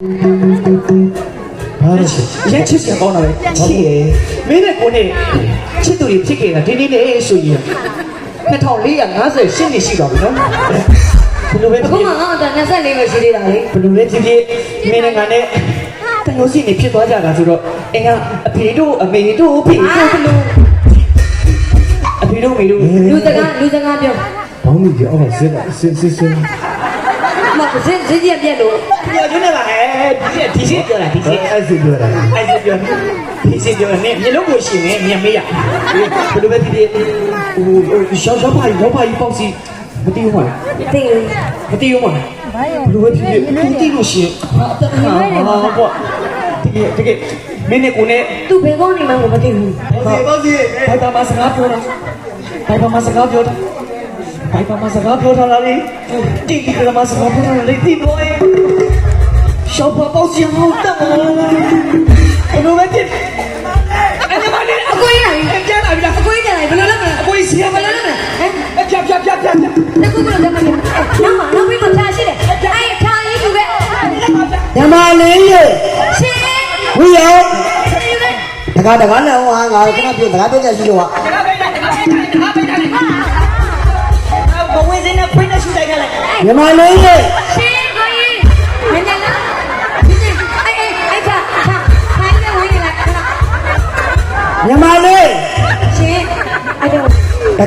ဘာလဲရှင်ရက်ချစ်ပြန်ကောင်းတာပဲချစ်ရယ်မင်းနဲ့ကိုနဲ့ချစ်သူတွေဖြစ်ခဲ့တာဒီနေ့နဲ့ဆိုရင်2458နှစ်ရှိတော့ပြီနော်ဘယ်လိုပဲအခုဖြစ်မှငါအတန်24ပဲရှိသေးတာလေဘယ်လိုလဲဖြစ်ဖြစ်မင်းနဲ့ငါနဲ့တန်လို့ရှိနေဖြစ်သွားကြတာဆိုတော့အင်ကအဖေတို့အမေတို့ဖေတို့ဘယ်လိုအဖေတို့မေတို့လူစကားလူစကားပြော ဘောင်းကြီးအောက်ဆင်းလာဆင်းဆင်းဆင်းမက စင်းစင်းပြက်လို့ပြောကျွန်းနေပါဟဲ့ဒီဒီစီပြောတာဒီစီအဲ့စီပြောတာအဲ့ဒီပြောဒီစီပြောနေမျက်လုံးကိုရှင်နေမြင်မေးရဘယ်လိုပဲဖြစ်ဖြစ်ဟိုရှောက်ရှောက်ပါရောပါကြီးပေါ့စီမတီးဘူးမလားသိရင်မတီးဘူးမလားဘယ်လိုပဲဖြစ်ဖြစ်မတီးလို့ရှင်ဟာဟာပေါ့တကယ်တကယ်မင်းနဲ့ကိုနဲ့သူဘယ်ကောင်းနေမှန်းကိုမသိဘူးပေါ့စီပေါ့စီဘိုင်ပါမစကားပြောတာဘိုင်ပါမစကားပြောတာ ဘိုင်ပါမစကားပြောတာလားလေတိတိကမစကားပြောတာလေတိတော့ရှောက်ပါပေါ့စီဟောတော့ဘယ်လိုပဲဖြစ်အဲ့ဒါမလေးအကိုကြီးလာပြီကျန်လာပြီလားအကိုကြီးလာပြီဘယ်လိုလုပ်မလဲအကိုကြီးစီရမဘယ်လိုလားလုပ်မလဲဟမ်အဖြတ်ဖြတ်ဖြတ်ဖြတ်ဖြတ်တကူကလည်းမဖြစ်နောက်မှနောက်ပြီးမှဖြာရှိတယ်အဲ့ဖြာကြီးယူခဲ့ဓမ္မလေးရေရှင်ဝိယောရှင်ပဲတကားတကားနဲ့ဟောငါခဏပြောတကားပြောကြရှိလို့ဟာ တိုင်းကလည်း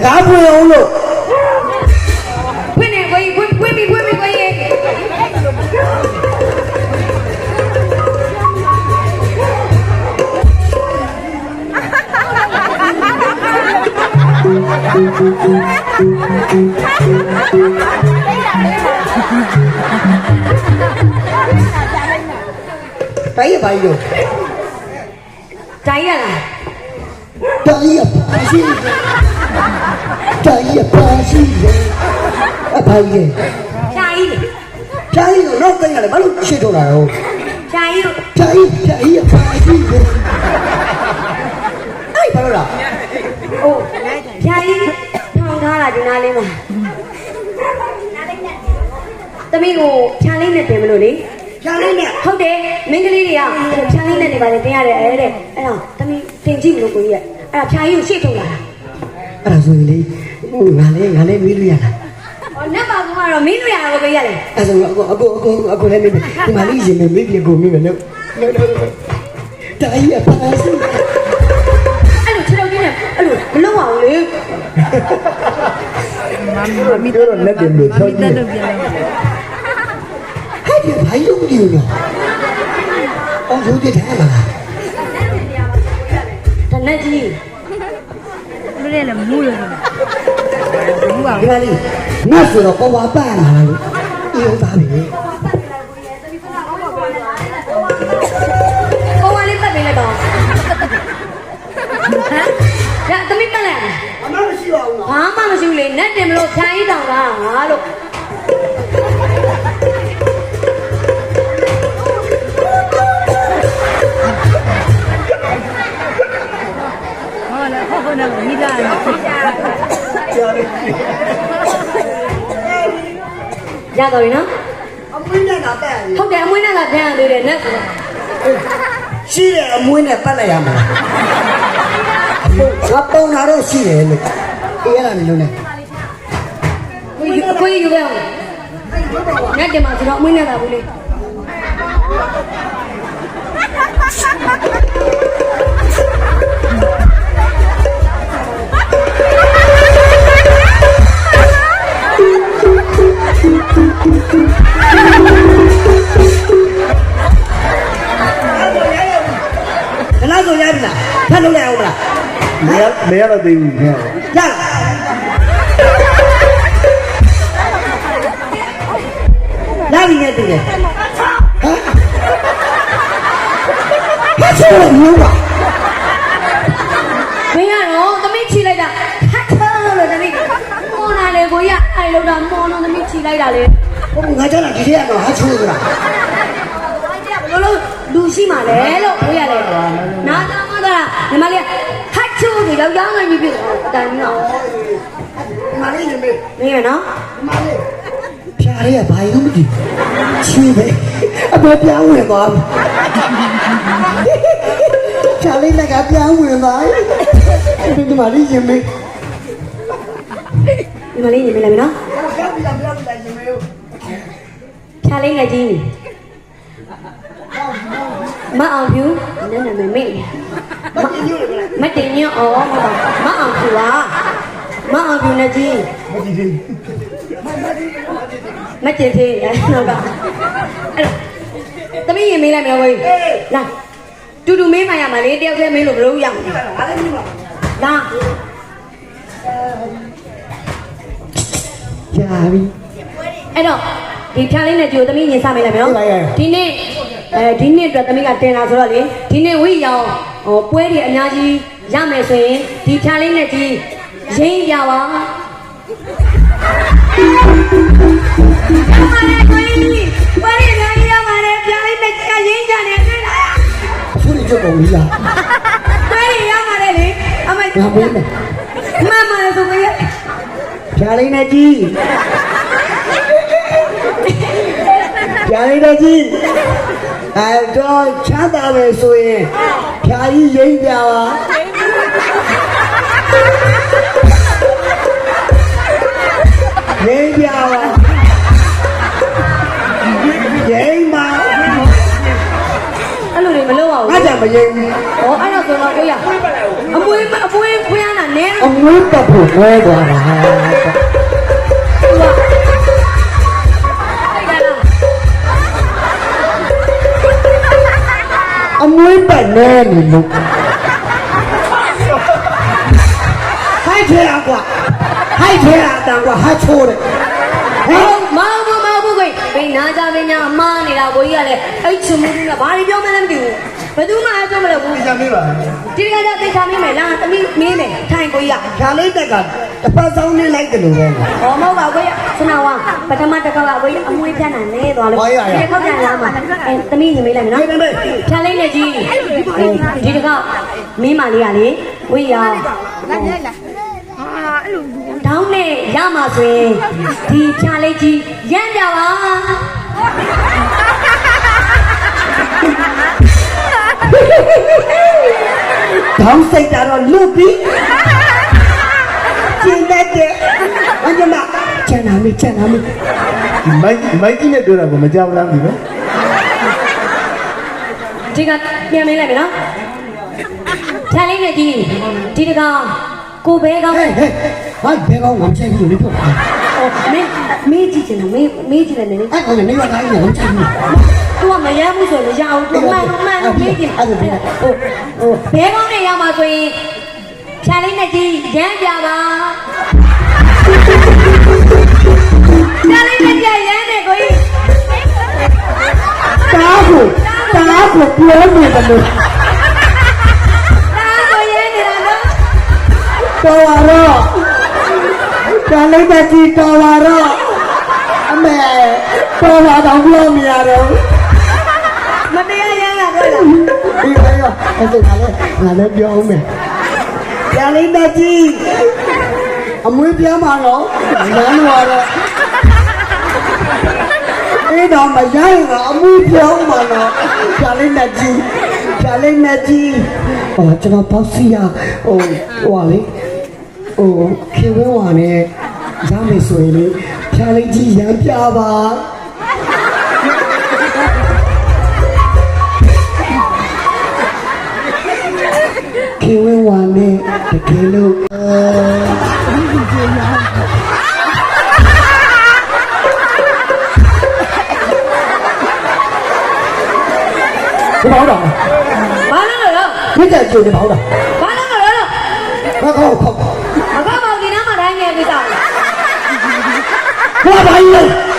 ဓ မ္မလေးရေရှင်ကိုကြီးမင်းလည်းလားရှင်အဲ့အဲ့အဲ့ဖြာဖြာခိုင်းနေဝင်လာခဏဓမ္မလေးရှင်အဲ့တော့တကားပွင့်အောင်လို့ဖွင့်နေကိုကြီးဖွင့်ဖွင့်ပြီးဖွင့်ပြီးကိုကြီးတိုင်းရပါရောတိုင်းရလားတိုင်းရပါရှိတိုင်းရပါရှိအဖိုင်ရေဖြာကြီးလေတိုင်းရတော့တိုင်းရတယ်ဘာလို့ရှင်းတော့တာရောဖြာကြီးတို့တိုင်းတိုင်းရပါရှိအဲ့ဘာလို့လားဟိုဖြာကြီးထောင်ထားတာဒီနားလေးမှာ တမီးကိုဖြာလေးနဲ့တင်မလို့လေဖြာလေးနဲ့ဟုတ်တယ်မင်းကလေးတွေကဟိုဖြာလေးနဲ့နေပါလေတင်ရတယ်အဲ့တဲ့အဲ့တော့တမီးတင်ကြည့်မလို့ကိုကြီးရဲ့အဲ့ဒါဖြာကြီးကိုရှေ့ထုတ်လာတာအဲ့ဒါဆိုရင်လေဟိုငါလေးငါလေးမေးလို့ရတာဟောနတ်ပါကတော့မင်းတို့ရတာကိုကြီးရတယ်အဲ့ဆိုအကိုအကိုအကိုအကိုလည်းမေးမယ်ဒီမလေးရင်မေးပြီးကိုမေးမယ်လို့တိုင်းရပါရှိအဲ့လိုခြေထောက်ကြီးနဲ့အဲ့လိုမလုပ်အောင်လေပြောတော့လက်တင်လို့ချောက်ကြည့်ဟဲ့ဒီဘာလို့ဒီလိုအောင်ဆိုတဲ့ထားမှာတနက်ကြီး မလဲလည်းမူးလို့မူးပါဒီမလေးငါဆိုတော့ပေါ်ပါပါလာလို့အေးပါပြီပေါ်ဝါလေးပတ်ပေးလိုက်ပါဟမ်ဒါတမီးပတ်လိုက်အမမရှိပါဘူးဘာမှမရှိဘူးလေနတ်တင်မလို့ဖြာကြီးတောင်ကငါလို့ ဟောလည်းဟုတ်ဟုတ်နဲ့မိသားစုရတော့ပြီနော်အမွေးနဲ့ကပတ်ရဟုတ်တယ်အမွေးနဲ့ကပြန်ရသေးတယ်နတ်ဆိုတော့ရှိတယ်အမွေးနဲ့ပတ်လိုက်ရမှာငါပုံလာတော့ရှိတယ်လို့အေးရတာလည်းလုံးနဲ့ကိုကြီးကိုကြီးယူခဲ့အောင်နတ်တင်မှာဆိုတော့အမွေးနဲ့ကဘူးလေ ဖတ်လို့ရအောင်မလားမရမရတော့သေးဘူးခင်ဗျာရလားရပြီနဲ့တူတယ်ဟမ်ဟာချေမျိုးပါမင်းကတော့သမီးချီလိုက်တာဟတ်ထားလို့သမီးမော်နာလေကိုရအဲ့လောက်တာမော်တော့သမီးချီလိုက်တာလေဟိုငါကြောက်တာဒီထဲကတော့ဟာချိုးဆိုတာဘလို့လို့လူရှိမှလဲလို့ကိုရလေနား သားမသားညီမလေးဟတ်ချိုးပြီးတော့ရောင်းနေပြီပြီအတန်ကြီးတော့ဒီမလေးနေမေးမင်းရနော်ဒီမလေးဖြားရဲဘာလို့မကြည့်ချီးပဲအပဲပြောင်းဝင်သွားပြီချာလေးကပြောင်းဝင်သွားပြီဒီမှာလေးရင်မေးဒီမလေးညီမလေးနော်ဖြာလေးနဲ့ကြီးမအောင်ဖြူနည်းနည်းမေ မေ့မတင်ညောအော်မအောင်ဖြူလားမအောင်ဖြူနဲ့ကြီးမတင်သေးရနောက်ကအဲ့သမီးရင်မေးလိုက်မလားဝေးလာတူတူမေးမှရမှာလေတယောက်တည်းမေးလို့ဘယ်လိုရမလဲလာကြာပြီအဲ့တော့ဒီဖြာလေးနဲ့ဒီကိုသမီးရင်စမေးလိုက်မယ်နော်ဟုတ်ပါရဲ့ဒီနေ့အဲဒီနေ့အတွက်သမီးကတင်လာဆိုတော့လေဒီနေ့ဝိရောင် ဟိုပွဲတွေအများကြီးရမယ်ဆိုရင်ဒီဖြာလေးနဲ့ဒီရင်းပြပါမလေးကိုကြီးပွဲတွေအများကြီးရပါတယ်ဖြာလေးနဲ့ကရင်းကြနေတွေ့လားအခုဒီချက်ပုံကြီးလားပွဲတွေရပါတယ်လေအမေငါမေးမယ်မမလည်းဆိုကြရဲ့ဖြာလေးနဲ့ကြီးဖြာလေးနဲ့ကြီးအဲတော့ချမ်းသာပဲဆိုရင် ဖြာကြီးရိမ့်ပြပါရိမ့်ပြပါရိမ့်ပါအဲ့လိုတွေမလုပ်ပါငါဘူးကြမရိမ့်ဘူးဟောအဲ့တော့ဆိုတော့ကိုရအမွေးအမွေးဖွင့်ရတာနဲအတော့မွေးပတ်ဖို့ဝဲသွားတာ နေနေလို့ဟိုက်ထဲရကွာဟိုက်ထဲရအတန်ကွာဟာချိုးတယ်ဟဲ့မဟုတ်ဘူးမဟုတ်ဘူးကိုဘယ်နာကြပညာအမားနေတာကိုကြီးကလည်းအဲ့ချွမှုကဘာတွေပြောမှလည်းမသိဘူးဘယ်သူမှအပြောမလို့ဘူးကြမေးပါဒီကကြသိချာမင်းမယ်လားသမီးမင်းမယ်ထိုင်ကိုကြီးကဖြာလေးတက်က တစ်ပတ်ဆောင်နေလိုက်တယ်လို့ပဲဟောမဟုတ်ပါဘူးကိုကြီးစနာဝါပထမတစ်ခါကကိုကြီးအမွေးပြတ်နိုင်နေသွားလို့ဒီခေါက်ပြန်လာမှာအဲသမီးညီမေးလိုက်မယ်နော်ဖြာလေးနဲ့ကြီးဒီတစ်ခါမင်းမလေးကလေဝေးရလာလိုက်လာဟာအဲ့လိုတောင်းနဲ့ရမှာဆိုရင်ဒီဖြာလေးကြီးရမ်းကြပါခေါင်းစိတ်တော့လွတ်ပြီ ကျေနပ်တယ်အန်ကျမချန်နာမေချန်နာမေဒီမိုက်မိုက်ကြီးနဲ့ပြောတာကိုမကြောက်လားဒီနော်ဒီကပြန်မင်းလိုက်မယ်နော်ထန်လေးနဲ့ဒီဒီတကောင်ကိုဘဲကောင်းဟဲ့ဟဲ့ဟာဘဲကောင်းငါမချိုက်ဘူးလေပြောမင်းမေးကြည့်ချင်တယ်မေးမေးကြည့်တယ်နည်းနည်းအဲ့ကောင်ကနေရတာကြီးငါမချိုက်ဘူးသူကမရမ်းဘူးဆိုရင်ရအောင်သူမှန်မှန်မေးကြည့်ဟိုဟိုဘဲကောင်းနဲ့ရမှာဆိုရင် ဖြာလေးနဲ့ကြီးရမ်းပြပါဖြာလေးနဲ့ကြီးရမ်းတယ်ကိုကြီးတားကိုတားကိုပြောနေတယ်လို့တားကိုရမ်းနေတာနော်တော်ပါတော့ဖြာလေးနဲ့ကြီးတော်ပါတော့အမေတော်ပါတော့ပြောမရတော့မတရားရမ်းတာတော့ဒီကောင်ကအဲ့ဒါလည်းငါလည်းပြောအောင်မယ် လေးတကြီးအမွေးပြားမှာတော့နန်းတော်တော့အဲ့တော့မရရင်ကအမွေးပြောင်းမှာတော့ဒါလေးတကြီးဒါလေးတကြီးဟောကျွန်တော်ပေါ့စီရဟိုဟိုလေဟိုခေဝဲဝါနဲ့ရမယ်ဆိုရင်လေဖြာလေးကြီးရမ်းပြပါ ခင်ဝဲဝါနဲ့တကယ်လို့ဒီမောင်တော်ဘာလို့လဲပြည့်တဲ့ကျိုးဒီမောင်တော်ဘာလို့လဲဘာကောက်ခေါက်အဘမောင်ဒီနားမှာတိုင်းငယ်ပြတာဘာပါကြီးလဲ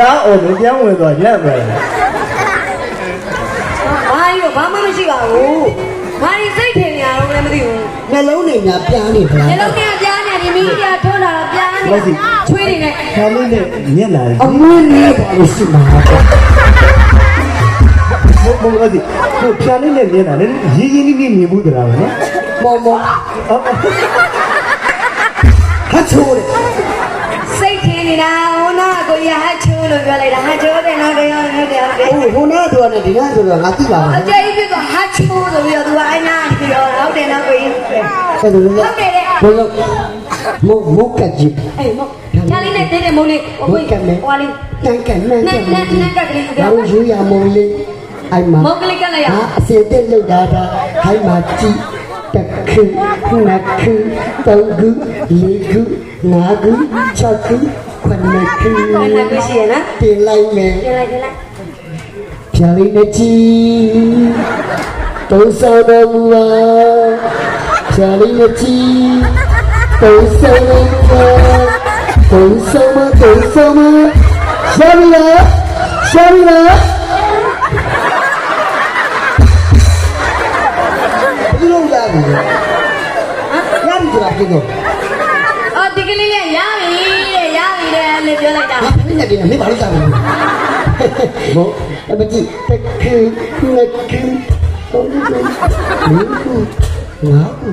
ခင်ဗျဒါအော်လို့ပြောင်းဝင်သွားရက်ပဲဘာကြီးဘာမှမရှိပါဘူး။ဘာကြီးစိတ်ထင်နေရတော့လည်းမသိဘူးနှလုံးတွေများပြားနေဗ။လားဒီလုံးကပြားနေဒီမီးပြားထိုးလာတော့ပြားနေချွေးနေနဲ့ခါလေးနဲ့ညက်လာအမွေးလေးပါလို့ရှိမှာပေါ့ဘုံဘုံအဲ့ဒီဟိုဖြာလေးနဲ့ညက်လာလေရင်းရင်းနှီးနှီးမြင်ဘူးတလားနော်မော်မော်အော်ဟာချိုးတယ် နေတာဟိုနာကိုရဟချိုးလို့ပြောလိုက်တာဟချိုးတယ်နော်ကြောဟုတ်တယ်ဟုတ်တယ်ဟိုဟိုနာတော့နဲ့ဒီနာဆိုတော့ငါသိပါပါအကျိပြကဟချိုးဆိုပြီးတော့သူကအိုင်နာပြီးတော့ဟုတ်တယ်နော်ကိုကြီးဆက်လို့ဟုတ်တယ်လေဘုလို့မုတ်မုတ်ကကြီးအေးမချာလေးနဲ့တဲ့တဲ့မိုးလေးဟိုကိုဟိုလေးတန်ကန်နဲ့နဲ့နဲ့နဲ့ကကလေးကဘာလို့ယူရမလို့အိုင်မှာမုတ်ကလေးကလည်းရဟာအစင်တက်လောက်တာဒါခိုင်းမှာကြည့်တစ်ခုနှစ်ခုသုံးခုလေးခုငါးခု၆ခု ခုနှစ်ခုခဏပြရှိရနော်တင်လိုက်မယ်တင်လိုက်တင်လိုက် ပြောလိုက်တာဟာပြနေတယ်မင်းဘာလို့စားလဲဘောအမကြီးတက်ခုနှစ်ခုသုံးခုလေးခုငါးခု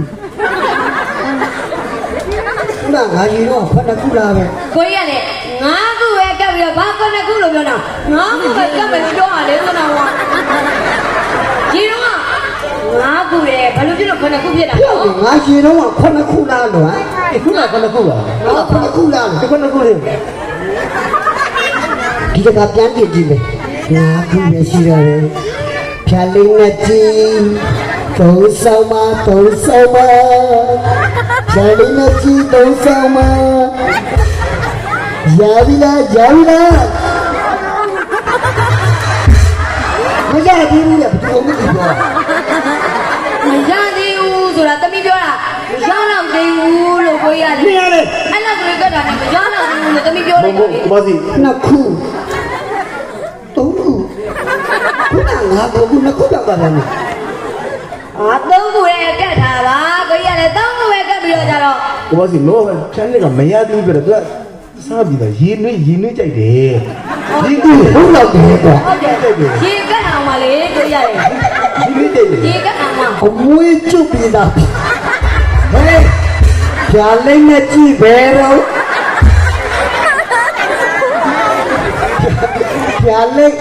နာငါကြီးတော့ဖတ်တခုလားပဲကိုကြီးကလည်းငါးခုပဲကပ်ပြီးတော့ဘာခုနှစ်ခုလို့ပြောတာငါးခုပဲကပ်မယ်လို့ပြောရလေဆိုတော့ဒီတော့ငါးခုရဲ့ဘာလို့ဖြစ်လို့ခုနှစ်ခုဖြစ်တာပြောနော်ငါကြီးတော့ခုနှစ်ခုလားလို့ဟမ်ဒီခုနကလည်းခုပါငါခုနှစ်ခုလားဒီခုနကလေး ဒီကပြန်ကြည့်ကြည့်မယ်ငါခုပဲရှိရတယ်ဖြာလေးနဲ့ကြည့်သုံးဆောင်မသုံးဆောင်မဖြာလေးနဲ့ကြည့်သုံးဆောင်မရပြီလားရပြီလားမရသေးဘူးလေဘယ်လိုမှမပြောမရသေးဘူးဆိုတာတမိပြောတာမရတော့သေးဘူးလို့ကိုကြီးက နေ လည်း ရလေ အဲ့လောက်ဆိုရင်ကတ်တာနဲ့မရ တော့သေးဘူးလို့တမိပြောဘုံလိုက်ဘုံတာလေဘာစီနှစ်ခုသုံးခုခုနငါကခုနှစ်ခုတော့ပါတယ်နော်အာသုံးခုရဲ့ကတ်တာပါကိုကြီးကလည်းသုံးခုပဲကတ်ပြီးတော့ကြတော့ဘာစီလောချမ်းနေကမရသေးဘူးပြတော့သူကစားပြီးတော့ရေနွေးရေနွေးကြိုက်တယ်ဒီကူဘုံတော့တယ်ကွာဟုတ်တယ်ရေကတ်အောင်ပါလေကိုကြီးရတယ်ရေနွေးကြိုက်တယ်ရေကတ်အောင်ပါအမွေးကျုပ်ပြီးသားဟဲ့ဖြာလိမ့်နဲ့ကြည့်ဘယ်တော့ ဖြာလိမ့်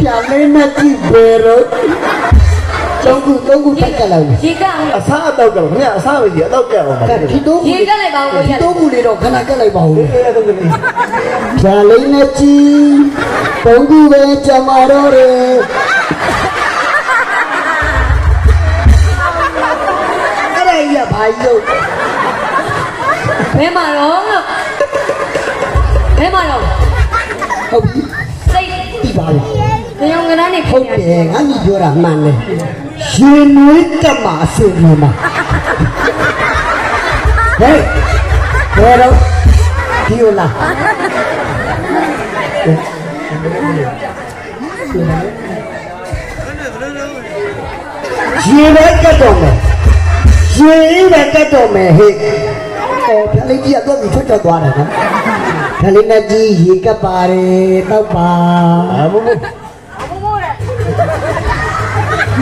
ဖြာလိမ့်နဲ့ကြည့်ဘယ်တော့ကျောင်းကူသုံးခုတိုက်ကလိုက်မယ်ရေကတ်အောင်အစားအတော့ကခင်ဗျအစားပဲကြီးအတော့ကြအောင်ပါကဲဒီတော့ရေကတ်လိုက်ပါဦးကိုကြီးဒီတော့ကူလေးတော့ခဏကက်လိုက်ပါဦးအေးအဲ့ဒါကလေးဖြာလိမ့်နဲ့ကြည့်သုံးခုပဲကြမှာတော့တယ်အဲ့ဒါကြီးကဘာကြီးလို့ဘယ်မှာတော့လို့ဘယ်မှာတော့ဟုတ်ပြီ နေဟုခင်တ်ဗျာတယ်ငါညီပြောတာမှန်တယ်ရှင်နွေးတက်မှာအစစ်နေမှာဟဲ့ဘယ်တော့ဒီလိုလားရေပဲကတ်တော့မယ်ရေပဲကတ်တော့မယ်ဟဲ့အော်ဖလေးကြီးကတော့ဒီထွက်ထွက်သွားတယ်နော်ဖလေးနဲ့ကြီးရေကပ်ပါတယ်တော့ပါအာဘုံဘုံ ကဲ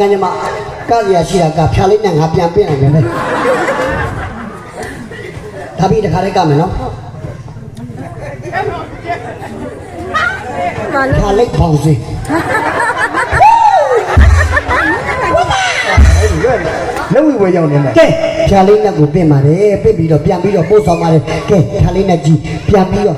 ကညီမကရရရှိတာကဖြာလေးနဲ့ငါပြန်ပြင်လိုက်မယ်လေဒါပြီးတခါလေးကမယ်နော်ဖြာလေးပေါင်းစီ လက်ဝိဝဲရောက်နေမှာကဲဖြာလေးနဲ့ကိုပြင်ပါတယ်ပြင်ပြီးတော့ပြန်ပြီးတော့ပို့ဆောင်ပါတယ်ကဲဖြာလေးနဲ့ကြီးပြန်ပြီးတော့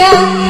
တို